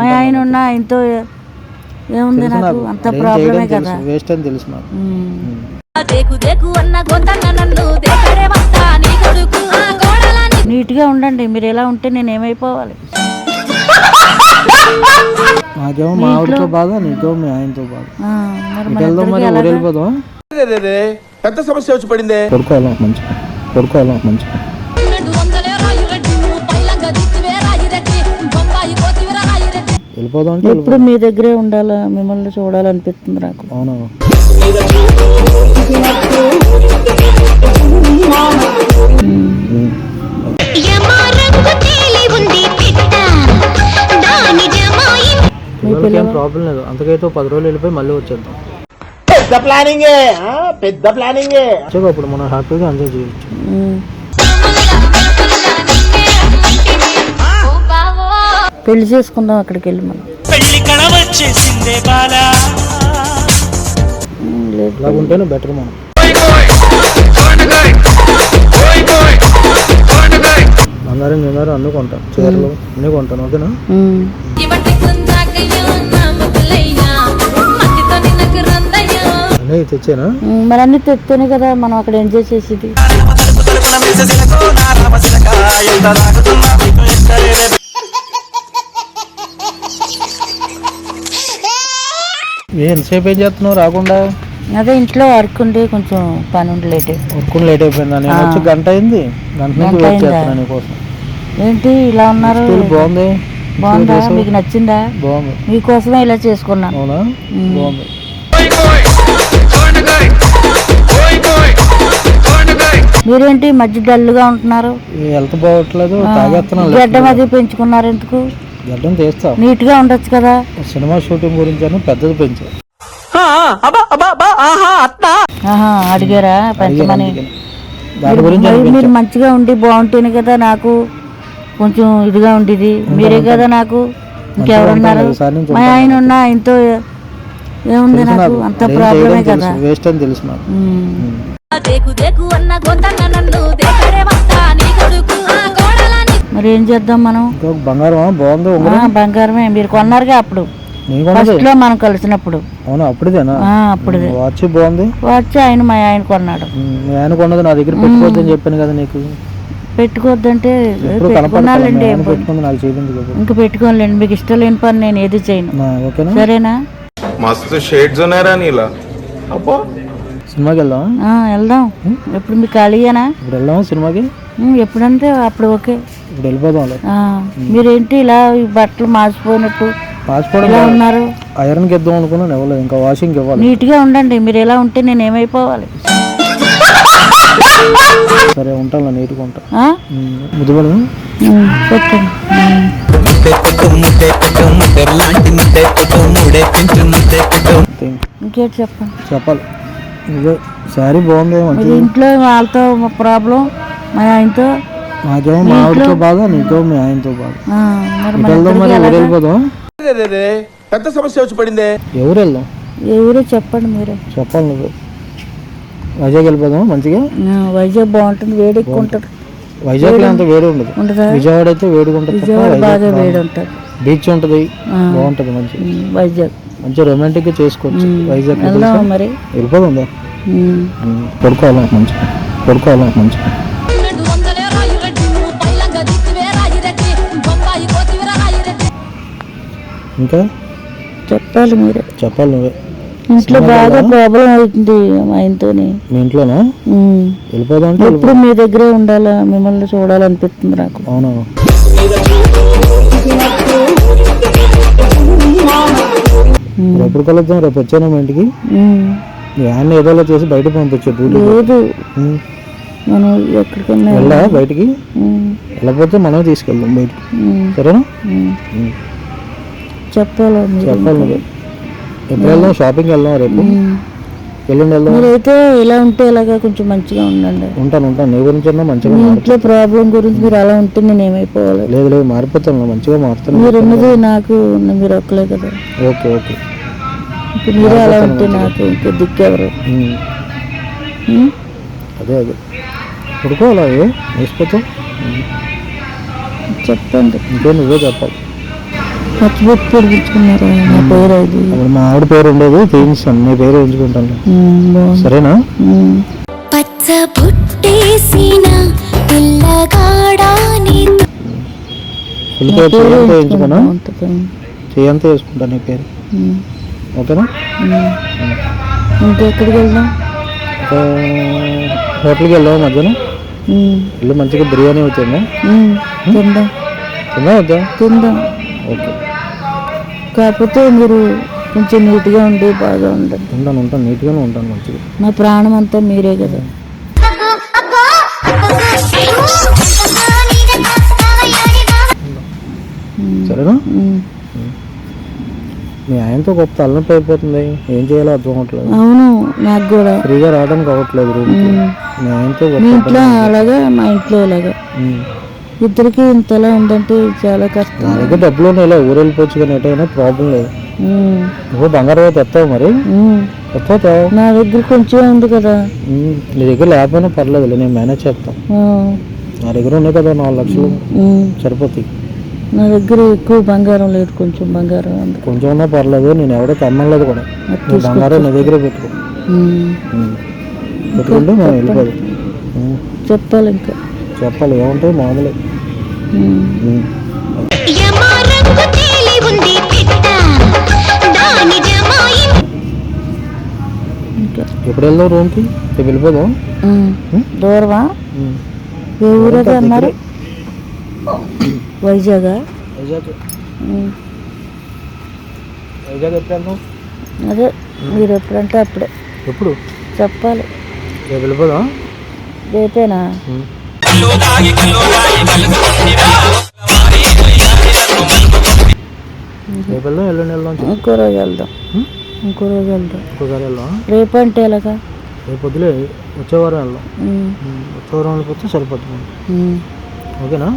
మా ఆయన ఉన్న ఆయనతో ఏముంది నాకు? అంత ప్రాబ్లమే కదా. వేస్ట్ అని తెలుసు నాకు ఉమ్. దేకు దేకు అన్న గొంతన్న నన్ను దేకడే వస్తా నీ కొడుకు ఆ కోడలని నీట్గా ఉండండి మీరు ఎలా ఉంటే నేను ఏమైపోవాలి? నాకేమో మా ఆవిడతో బాధ నీకేమో మీ ఆయనతో బాధ. ఆ, మరి ఇటు మన వెళ్దాం ఇద్దరికి మరి ఊరు ఎలాగా? వెళ్ళిపోదాం పెద్ద సమస్య వచ్చి పడిందే. పడుకోవాలా మంచిగా పడుకోవాలా మంచిగా వెళ్ళిపోదాం అంటే ఎప్పుడు మీ దగ్గరే ఉండాలా? మిమ్మల్ని చూడాలనిపిస్తుంది నాకు. అవునా. ఏం ప్రాబ్లం లేదు. అంతకైతే ఓ పది రోజులు వెళ్ళిపోయి మళ్ళీ వచ్చేద్దాం. పెద్ద ప్లానింగే పెద్ద ప్లానింగే. అప్పుడు మనం హ్యాపీగా ఎంజాయ్ చేయొచ్చు. పెళ్ళి చేసుకుందాం అక్కడికి వెళ్ళి మనం. పెళ్ళి కళ వచ్చేసిందే బాలా. లేదు. ఉంటేనే బెటర్ మనం. అందరం తిన్నారు అన్ని కొంటాం. చీరలు అన్ని కొంటాను ఓకేనా? అన్నీ తెచ్చానా? మరి అన్ని తెస్తేనే కదా మనం అక్కడ ఎంజాయ్ చేసేది. ఎంతసేపు ఏం చేస్తున్నావు? రాకుండా? అదే ఇంట్లో వర్క్ ఉండి కొంచెం పని ఉండి లేట్. ఒక్కుని లేట్ అయిపోయిందా? నేను వచ్చి గంట అయింది. గంట నుంచి వెయిట్? చేస్తున్నాను నీకోసం. ఏంటి ఇలా ఉన్నారు? స్కూల్ బాగుంది? బాగుందా? మీకు నచ్చిందా? బాగుంది. మీకోసమే ఇలా చేసుకున్నాను అవునా. బాగుంది. మీరేంటి మధ్య డల్గా ఉంటున్నారు? హెల్త్ బాగోట్లేదు తాగేస్తున్నాను గడ్డం అది పెంచుకున్నారు ఎందుకు? గడ్డం తీస్తా. నీట్గా ఉండొచ్చు కదా? సినిమా షూటింగ్ గురించి అని పెద్దది పెంచు ఆహా అడిగారా పెంచమని? దాని గురించి మరి మంచిగా ఉండి బాగుంటేనే కదా నాకు కొంచెం ఇదిగా ఉండేది. మీరే కదా నాకు ఇంకెవరున్నారు? మా ఆయన ఉన్న ఆయనతో ఏముంది నాకు? అంత ప్రాబ్లమే కదా? వేస్ట్ అని తెలుసు నాకు. మరి ఏం చేద్దాం మనం? బంగారం బాగుంది బంగారమే. మీరు కొన్నారుగా అప్పుడు. ఫస్ట్ మనం కలిసినప్పుడు. అవును? అప్పుడుదేనా? అప్పుడు వాచ్ బాగుంది. వాచ్ ఆయన మా ఆయన కొన్నాడు. ఆయన కొన్నది నా దగ్గర పెట్టుకోవద్దని చెప్పాను కదా నీకు. పెట్టుకోవద్దంటే పెట్టుకున్నాలండి ఇంకా పెట్టుకోనులేండి మీకు ఇష్టం లేని పని నేను ఏది చేయను. సరేనా? మస్తు షేడ్స్ ఉన్నారా నీలా. అబ్బా. సినిమాకి వెళ్దాం. వెళ్దాం ఎప్పుడు మీకు ఖాళీయేనా? ఇప్పుడు వెళ్దాం సినిమాకి? ఎప్పుడంటే అప్పుడు ఓకే. ఇప్పుడు వెళ్ళిపోదాంలే. ఆ, మీరేంటి ఇలా ఈ బట్టలు మాసిపోయినట్టు ఇలా ఉన్నారు? ఐరన్కి ఇద్దాం అనుకున్నాను ఇవ్వలేదు ఇంకా వాషింగ్ ఇవ్వాలి. నీట్గా ఉండండి మీరు ఎలా ఉంటే నేను ఏమైపోవాలి? సరే ఉంటాను నీట్గా ఉంటా. ఉమ్, పెట్టండి. ఇంకేంటి చెప్పండి? చెప్పాలి. ఇదే శారీ బాగుంది ఇంట్లో వాళ్ళతో ప్రాబ్లం? మా ఆయనతో నాకేమో మా ఆవిడతో బాధ నీకేమో మీ ఆయనతో బాధ. మన వెళ్దాం మరి ఎలాగా? వెళ్ళిపోదాం పెద్ద సమస్య వచ్చి పడిందే? ఎవరు వెళ్దాం ఎవరో చెప్పండి మీరే. నువ్వు వైజాగ్ వెళ్ళిపోదాం మంచిగా? వైజాగ్ బాగుంటుంది వేడి ఎక్కువ ఉంటుంది. వైజాగ్లో అంత వేడి ఉండదు. ఉండదా విజయవాడ అయితే వేడిగా ఉంటుంది వైజాగ్ బాగా వేడి ఉంటుంది బీచ్ ఉంటుంది. బాగుంటుంది మంచి. వైజాగ్. మంచి రొమాంటిక్గా చేసుకోవచ్చు. వైజాగ్ వెళ్దాం మరి? వెళ్ళిపోదాం పడుకోవాలా మంచిగా? పడుకోవాలా మంచిగా? ఇంకా? చెప్పాలి మీరే. చెప్పాలి నువ్వే. ఇంట్లో బాగా ప్రాబ్లం అవుతుంది ఆయనతోని. మీ ఇంట్లోనా. వెళ్ళిపోదాం ఎప్పుడు మీ దగ్గరే ఉండాలా? మిమ్మల్ని చూడాలనిపిస్తుంది నాకు. అవునా? ఎప్పుడు కలుద్దాం? రేపు వచ్చాను మా ఇంటికి? ఆయన ఏదోలా చేసి బయట పంపించు లేదు. మనం ఎక్కడికన్నా వెళ్ళా బయటికి. వెళ్ళకపోతే మనం తీసుకెళ్దాం బయటికి. సరేనా. చెప్పాలా చెప్పాలి ఎప్పుడు షాపింగ్ వెళ్దాం రేపు. ఎల్లుండి వెళ్దాం. మీరైతే ఇలా ఉంటే ఇలాగా కొంచెం మంచిగా ఉండండి. ఉంటాను ఉంటాను. నీ గురించి మంచిగా ఇంట్లో ప్రాబ్లం గురించి మీరు అలా ఉంటే నేను ఏమైపోవాలి? లేదు లేదు మారిపోతాను. మంచిగా మారుతాను. మీరు ఉన్నది నాకు మీరు ఒక్కలే కదా. Okay okay. ఇప్పుడు మీరే అలా ఉంటే నాకు ఇంకో దిక్కెవరు? అదే అదే. పడుకోవాలా వేసిపోతాం చెప్పండి. ఇంకే నువ్వే చెప్పాలి. నా పేరు అది. ఇప్పుడు మా ఆవిడ పేరు ఉండేది తీయించాను నీ పేరు ఎంచుకుంటాను. సరేనా. పచ్చ బుట్టేసిన పిల్లగాడాని. నా పేరు ఎంచుకున్నా. చేయంతా వేసుకుంటాను నీ ఓకేనా? ఉమ్. ఇంకెక్కడికి వెళ్దాం? ఇంకా హోటల్కి వెళ్దాం మధ్యాహ్నం? ఉమ్, ఇల్లు మంచిగా బిర్యానీ వచ్చిందా ఉమ్, తిందాం. తిందా వద్దా? తిందాం. ఓకే. కాకపోతే మీరు కొంచెం నీట్గా ఉండి బాగా ఉండండి. ఉంటాను ఉంటాను. నీట్గానే ఉంటాను మంచిగా. నా ప్రాణం అంతా మీరే కదా. సరేనా. మీ ఆయనతో గొప్ప తలనొప్పి అయిపోతుంది. ఏం చేయాలో అర్థం అవ్వట్లేదు. అవును నాకు కూడా. ఫ్రీగా రావడానికి అవ్వట్లేదు రూమ్. మీ ఆయనతో మీ గొప్ప ఇంట్లో అలాగా మా ఇంట్లో అలాగా. ఇద్దరికి ఇంతలా ఉందంటే చాలా కష్టం. నా దగ్గర డబ్బులు ఉన్నాయి ఇలా ఊరు వెళ్ళిపోవచ్చు కానీ ఎటైనా ప్రాబ్లం లేదు. ఉమ్, నువ్వు బంగారం అయితే తెస్తావు మరి? ఉమ్. తెస్తావు తేవు. నా దగ్గర కొంచెం ఉంది కదా. ఉమ్. నీ దగ్గర లేకపోయినా పర్లేదు నేను మేనేజ్ చేస్తాను ఆ, నా దగ్గర ఉన్నాయి కదా నాలుగు లక్షలు. ఉమ్. సరిపోతాయి. నా దగ్గర ఎక్కువ బంగారం లేదు కొంచెం బంగారం ఉంది కొంచెం ఉన్నా పర్లేదు నేను ఎవడో తెమ్మలేదు కూడా. నీ బంగారం నీ దగ్గరే పెట్టుకో. ఉమ్. ఉమ్. పెట్టుకుంటే మనం వెళ్ళిపోదు. ఉమ్. చెప్పాలి ఇంకా. చెప్పాలి ఏముంటాయి మామూలే. ఎప్పుడు వెళ్దాం రూమ్కి? రేపు వెళ్ళిపోదాం. దూరమా. ఏ ఊరది అన్నారు వైజాగ్ వైజాగ్. వైజాగ్ ఎప్పుడు అదే మీరు ఎప్పుడంటే అప్పుడే. ఎప్పుడు? చెప్పాలి. రేపు వెళ్ళిపోదాం. రేపేనా? వెళ్దాం ఎల్లుండి వెళ్దాం చెప్పు. ఇంకో రోజు వెళ్దాం? ఇంకో రోజు వెళ్దాం. ఇంకోసారి వెళ్దాం రేపు అంటే ఎలాగా? రేపు వద్దులే వచ్చే వారం వెళ్దాం. వచ్చే వారం వెళ్ళిపోతే సరిపోతుంది. ఓకేనా?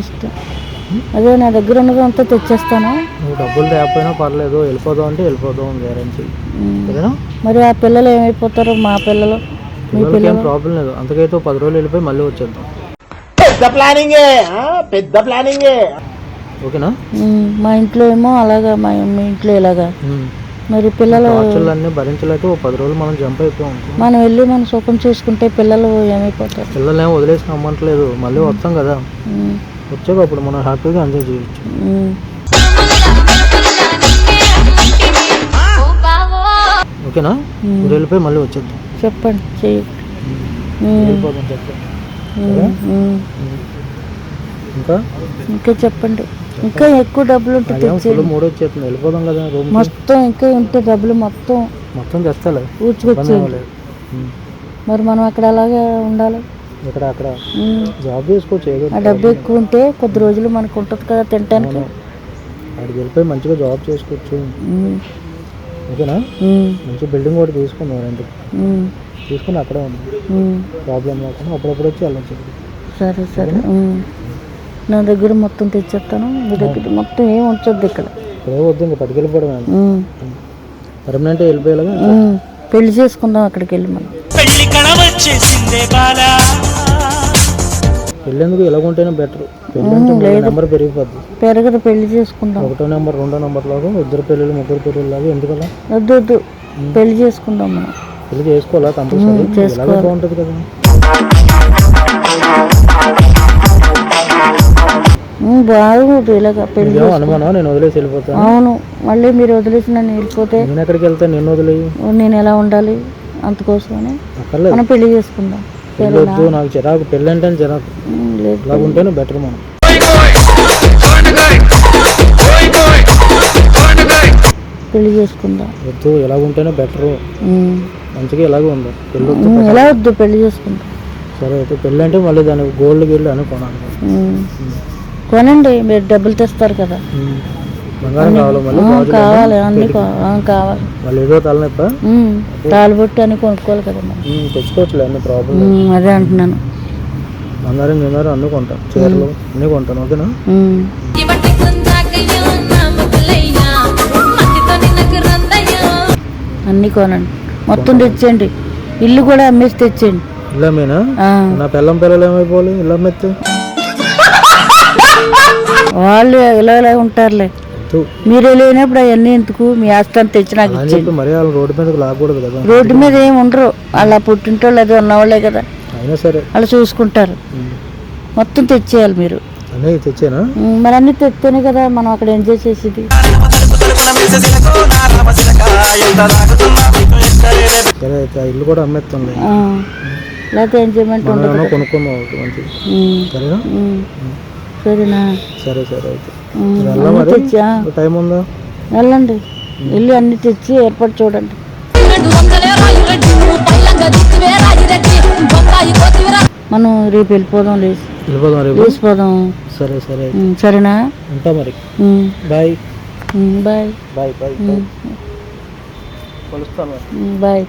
ఇష్టం. అదే నా దగ్గర ఉన్నది అంతా తెచ్చేస్తాను? నువ్వు డబ్బులు తేకపోయినా పర్లేదు. వెళ్ళిపోదాం అంటే వెళ్ళిపోదాం గ్యారంటీ మరి ఆ పిల్లలు ఏమైపోతారు మా పిల్లలు? పిల్లలకి ఏం పిల్లలు ప్రాబ్లం లేదు. అంతకైతే పది రోజులు వెళ్ళిపోయి మళ్ళీ వచ్చేద్దాం. పెద్ద ప్లానింగే ఆ, పెద్ద ప్లానింగే ఓకేనా. మా ఇంట్లో ఏమో అలాగా మా మీ ఇంట్లో ఇలాగా. మరి పిల్లలు అన్నీ భరించలేక ఓ పది రోజులు మనం జంప్ అయిపోయాం. మనం వెళ్ళి మన సుఖం చూసుకుంటే పిల్లలు ఏమైపోతారు? పిల్లల్ని ఏం వదిలేసి నమ్మట్లేదు మళ్ళీ వస్తాం కదా. వచ్చాక అప్పుడు మనం హ్యాపీగా ఎంజాయ్ చేయొచ్చు. ఓకేనా? వెళ్ళిపోయి మళ్ళీ వచ్చేద్దాం. చెప్పండి. చెయ్యి. ఇంకా? ఇంకా చెప్పండి. ఇంకా ఎక్కువ డబ్బులు ఉంటే మూడు వచ్చేస్తుంది. వెళ్ళిపోదాం కదా రూమ్ మొత్తం ఇంకా ఉంటే డబ్బులు మొత్తం మొత్తం తెస్తాలే. ఉమ్. మరి మనం అక్కడ అలాగే ఉండాలి. ఇక్కడ అక్కడ. జాబ్ చేసుకోవచ్చు ఆ డబ్బు ఎక్కువ ఉంటే కొద్ది రోజులు మనకు ఉంటుంది కదా తినటానికి. అక్కడికి వెళ్ళిపోయి మంచిగా జాబ్ చేసుకోవచ్చు. ఓకేనా. మంచి బిల్డింగ్ కూడా తీసుకుందాం రెంట్కి. ఉమ్. తీసుకుని అక్కడే ఉంది. ప్రాబ్లం లేకుండా అప్పుడప్పుడు వచ్చి వెళ్ళొచ్చు సరే సరే. నా దగ్గర మొత్తం తెచ్చేస్తాను. మీ దగ్గర మొత్తం ఏం ఉంచొద్దు ఇక్కడ. ఇప్పుడే వద్దు ఇంకా పట్టుకెళ్ళిపోవడం. పర్మనెంట్ వెళ్ళిపోయేలాగా. పెళ్ళి చేసుకుందాం అక్కడికి వెళ్ళి మనం. పెళ్ళి కళ వచ్చేసిందే బాలా. పెళ్ళేందుకు? ఎలాగుంటేనే బెటర్ పెళ్ళి నెంబర్ పెరిగిపోద్ది. పెరగదు పెళ్ళి చేసుకుందాం. ఒకటో నెంబర్ రెండో నెంబర్ లాగా ఇద్దరు పెళ్ళిళ్ళు ముగ్గురు పెళ్ళిళ్ళు లాగా ఎందుకలా? వద్దు వద్దు. పెళ్ళి చేసుకుందాం మనం. పెళ్ళి చేసుకోవాలా కంపల్సరీ? చేసుకోవాలి. బాగుంటుంది కదా. బాగుంది ఇలాగ పెళ్ళి అనుమానం నేను వదిలేసి వెళ్ళిపోతాను. అవును. మళ్ళీ మీరు వదిలేసి నన్ను వెళ్ళిపోతే నేను ఎక్కడికి వెళ్తాను? నిన్ను వదిలి నేను ఎలా ఉండాలి? అందుకోసమని మనం పెళ్ళి చేసుకుందాం. పెళ్ళి వద్దు నాకు చిరాకు పెళ్ళి అంటే చిరాకు ఇలా ఉంటేనే బెటర్ మనం. పెళ్ళి చేసుకుందాం. వద్దు ఇలా ఉంటేనే బెటర్. మంచిగా ఇలాగే ఉంది పెళ్ళి వద్దు ఉమ్, ఎలా వద్దు పెళ్ళి చేసుకుందాం? సరే అయితే పెళ్ళి అంటే మళ్ళీ దానికి గోల్డ్ గిల్డ్ అని కొనాలి. కొనండి మీరు డబ్బులు తెస్తారు కదా. బంగారం కావాలి మళ్ళీ అన్ని కావాలి. మళ్ళీ ఏదో తలనొప్ప? అని కొనుక్కోవాలి కదా మనం తెచ్చుకోవచ్చులే అన్ని ప్రాబ్లం అదే అంటున్నాను. బంగారం గింగారం అన్నీ కొంటాం చీరలు అన్నీ కొంటాను ఓకేనా? అన్నీ కొనండి. మొత్తం తెచ్చేయండి. ఇల్లు కూడా అమ్మేసి తెచ్చేయండి. ఇలా మీనా ఆ, నా పిల్లం పిల్లలు ఏమైపోవాలి? ఇలా మెత్తే వాళ్ళు ఇలా ఇలా ఉంటారులే. వద్దు. మీరే లేనప్పుడు అవన్నీ ఎందుకు? మీ ఆస్తి అంతా తెచ్చి నాకు అలా ఇచ్చేయండి. మరీ వాళ్ళు రోడ్డు మీదకి లాగకూడదు కదా. రోడ్డు మీద ఏమి ఉండరు. అలా పుట్టింటోళ్ళు అది ఉన్నవాళ్ళే కదా. అయినా సరే. వాళ్ళు చూసుకుంటారు. మొత్తం తెచ్చేయాలి మీరు. అన్నీ తెచ్చానా? మరి అన్ని తెస్తేనే కదా మనం అక్కడ ఎంజాయ్ చేసేది. సరే అయితే ఆ ఇల్లు కూడా అమ్మేస్తుంది. లేకపోతే ఎంజాయ్మెంట్ ఉండదు కొనుక్కుందాం ఒకటి మంచిది సరేనా. సరేనా? సరే సరే అయితే. తెచ్చా టైం ఉందా? వెళ్ళండి. వెళ్ళి అన్ని తెచ్చి ఏర్పాటు చూడండి. మనం రేపు వెళ్ళిపోదాం లేచి వెళ్ళిపోదాం రేపు. లేచిపోదాం సరే సరే. సరేనా? ఉంటా మరి. Bye. Bye. Bye bye bye.